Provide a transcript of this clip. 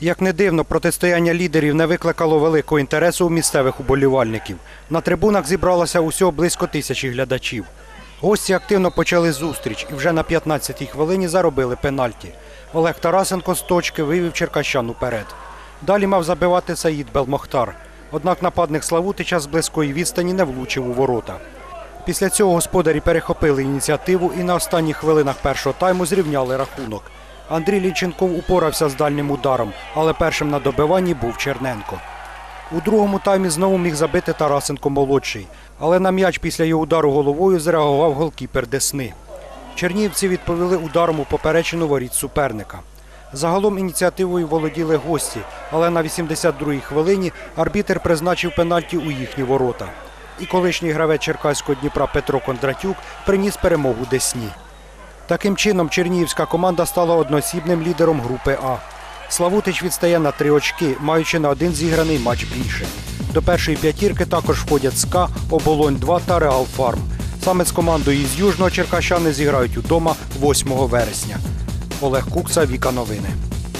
Як не дивно, протистояння лідерів не викликало великого інтересу у місцевих уболівальників. На трибунах зібралося усього близько тисячі глядачів. Гості активно почали зустріч і вже на 15-й хвилині заробили пенальті. Олег Тарасенко з точки вивів черкащан уперед. Далі мав забивати Саїд Белмохтар. Однак нападник Славутича з близької відстані не влучив у ворота. Після цього господарі перехопили ініціативу і на останніх хвилинах першого тайму зрівняли рахунок. Андрій Ліченков упорався з дальнім ударом, але першим на добиванні був Черненко. У другому таймі знову міг забити Тарасенко молодший, але на м'яч після його удару головою зреагував голкіпер Десни. Чернігівці відповіли ударом у поперечину воріт суперника. Загалом ініціативою володіли гості, але на 82-й хвилині арбітер призначив пенальті у їхні ворота. І колишній гравець Черкаського Дніпра Петро Кондратюк приніс перемогу Десні. Таким чином, чернігівська команда стала одноосібним лідером групи А. Славутич відстає на три очки, маючи на один зіграний матч більше. До першої п'ятірки також входять СКА, Оболонь 2 та Реал Фарм. Саме з командою із Южного Черкащани зіграють удома 8 вересня. Олег Кукса, Віка Новини.